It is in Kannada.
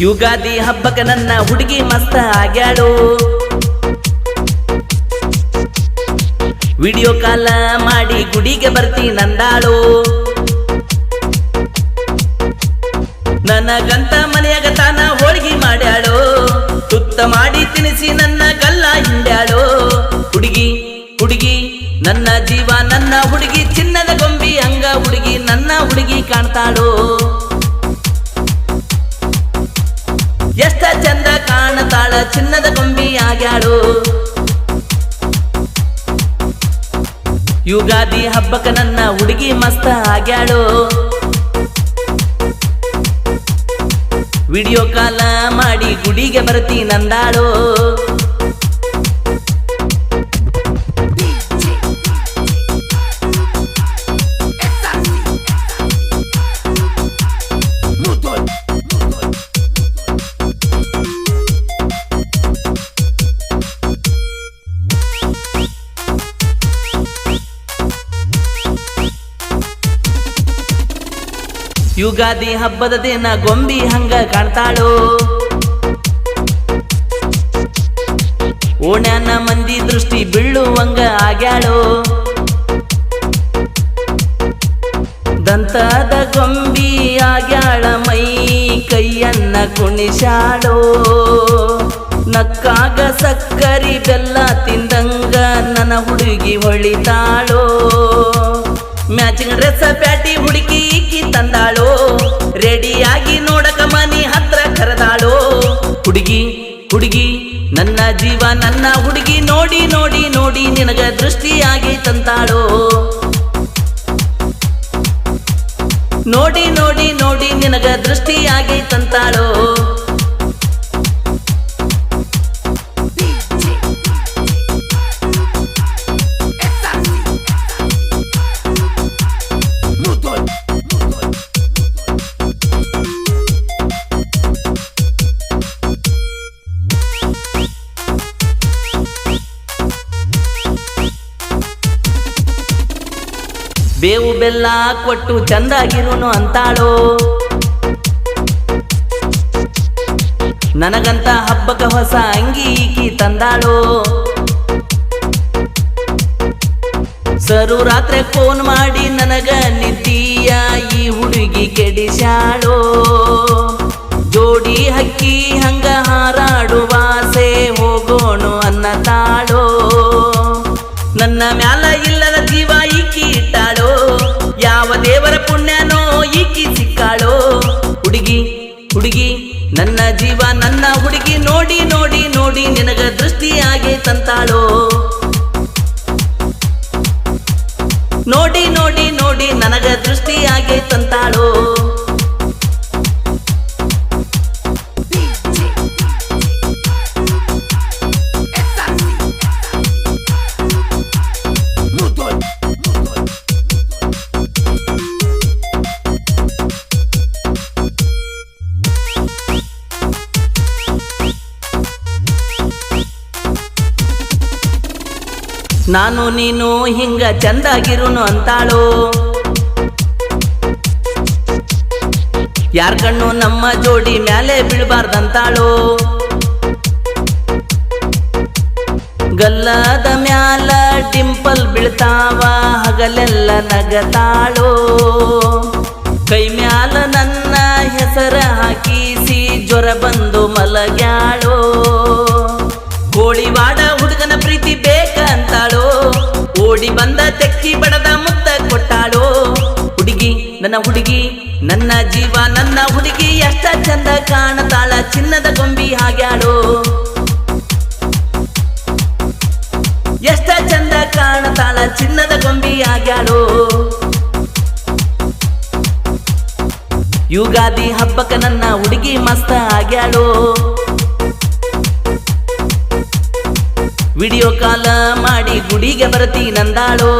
ಯುಗಾದಿ ಹಬ್ಬಕ್ಕ ನನ್ನ ಹುಡುಗಿ ಮಸ್ತ ಆಗ್ಯಾಳು. ವಿಡಿಯೋ ಕಾಲ ಮಾಡಿ ಗುಡಿಗೆ ಬರ್ತಿ ನಂದಾಳು. ನನಗಂತ ಮನೆಯಾಗ ತಾನ ಹೋಳಿಗೆ ಮಾಡ್ಯಾಳು. ತುತ್ತ ಮಾಡಿ ತಿನಿಸಿ ನನ್ನ ಗಲ್ಲ ಹಿಂಡ್ಯಾಳು. ಹುಡುಗಿ ಹುಡುಗಿ, ನನ್ನ ಜೀವ, ನನ್ನ ಹುಡುಗಿ, ಚಿನ್ನದ ಗೊಂಬಿ, ಹಂಗ ಹುಡುಗಿ, ನನ್ನ ಹುಡುಗಿ ಕಾಣ್ತಾಳು. ಎಷ್ಟ ಚಂದ ಕಾಣತಾಳ, ಚಿನ್ನದ ಗೊಂಬಿ ಆಗ್ಯಾಳು. ಯುಗಾದಿ ಹಬ್ಬಕ್ಕ ನನ್ನ ಹುಡುಗಿ ಮಸ್ತ ಆಗ್ಯಾಳು. ವಿಡಿಯೋ ಕಾಲ ಮಾಡಿ ಗುಡಿಗೆ ಬರ್ತಿ ನಂದಾಳು ಯುಗಾದಿ ಹಬ್ಬದ ದಿನ ಗೊಂಬಿ ಹಂಗ ಕಾಣ್ತಾಳು. ಓಣ್ಯಾನ ಮಂದಿ ದೃಷ್ಟಿ ಬೀಳುವಂಗ ಆಗ್ಯಾಳು. ದಂತದ ಗೊಂಬಿ ಆಗ್ಯಾಳ ಮೈ ಕೈಯನ್ನ ಕುಣಿಸಾಳೋ ನಕ್ಕಾಗ ಸಕ್ಕರಿ ಬೆಲ್ಲ ತಿಂದಂಗ ನನ್ನ ಹುಡುಗಿ ಹೊಳಿತಾಳೋ. ಮ್ಯಾಚಿಂಗ್ ಡ್ರೆಸ್ ಪ್ಯಾಟಿ ಹುಡುಕಿ ಈಕಿ ತಂದಾಳೋ? ರೆಡಿಯಾಗಿ ನೋಡಕ ಮನಿ ಹತ್ರ ಕರೆದಾಳೋ? ಹುಡುಗಿ ಹುಡುಗಿ, ನನ್ನ ಜೀವ, ನನ್ನ ಹುಡುಗಿ ನೋಡಿ ನೋಡಿ ನೋಡಿ ನಿನಗ ದೃಷ್ಟಿಯಾಗಿ ತಂತಾಳೋ ನೋಡಿ ನೋಡಿ ನೋಡಿ ನಿನಗ ದೃಷ್ಟಿಯಾಗಿ ತಂತಾಳೋ ಬೇವು ಬೆಲ್ಲ ಕೊಟ್ಟು ಚಂದಾಗಿರುನು ಅಂತಾಳೋ? ನನಗಂತ ಹಬ್ಬಕ ಹೊಸ ಅಂಗಿ ಈಕಿ ತಂದಾಳೋ? ಸರು ರಾತ್ರಿ ಫೋನ್ ಮಾಡಿ ನನಗ ನಿದ್ದೀಯ ಈ ಹುಡುಗಿ ಕೆಡಿಸಾಳೋ ಜೋಡಿ ಹಕ್ಕಿ ಹಂಗ ಹಾರಾಡುವಾಸೆ ಹೋಗೋಣು ಅನ್ನತಾಳೋ ನನ್ನ ಮ್ಯಾಲ ದೇವರ ಪುಣ್ಯನೋ ಈಕಿ ಸಿಕ್ಕಾಳೋ? ಹುಡುಗಿ ಹುಡುಗಿ, ನನ್ನ ಜೀವ, ನನ್ನ ಹುಡುಗಿ, ನೋಡಿ ನೋಡಿ ನೋಡಿ, ನಿನಗ ದೃಷ್ಟಿಯಾಗಿ ತಂತಾಳೋ? ನೋಡಿ ನೋಡಿ ನೋಡಿ, ನನಗ ದೃಷ್ಟಿಯಾಗಿ ತಂತಾಳೋ? ನಾನು ನೀನು ಹಿಂಗ ಚಂದಾಗಿರುನು ಅಂತಾಳೋ? ಯಾರ ಕಣ್ಣು ನಮ್ಮ ಜೋಡಿ ಮ್ಯಾಲೆ ಬೀಳ್ಬಾರ್ದಂತಾಳು? ಗಲ್ಲದ ಮ್ಯಾಲ ಟಿಂಪಲ್ ಬೀಳ್ತಾವ, ಹಗಲೆಲ್ಲ ನಗತಾಳೋ? ಕೈ ಮ್ಯಾಲ ನನ್ನ ಹೆಸರ ಹಾಕಿಸಿ ಜ್ವರ ಬಂದು ಮಲಗ್ಯಾಳೋ? ನನ್ನ ಹುಡುಗಿ, ನನ್ನ ಜೀವ, ನನ್ನ ಹುಡುಗಿ, ಎಷ್ಟ ಚಂದ ಕಾಣತಾಳ, ಚಿನ್ನದ ಗೊಂಬಿ ಆಗ್ಯಾಳೋ. ಎಷ್ಟ ಚಂದ ಕಾಣತಾಳ, ಚಿನ್ನದ ಗೊಂಬಿ ಆಗ್ಯಾಳೋ. ಯುಗಾದಿ ಹಬ್ಬಕ್ಕ ನನ್ನ ಹುಡುಗಿ ಮಸ್ತ ಆಗ್ಯಾಳೋ. ವಿಡಿಯೋ ಕಾಲ ಮಾಡಿ ಗುಡಿಗೆ ಬರ್ತಿ ನಂದಾಳೋ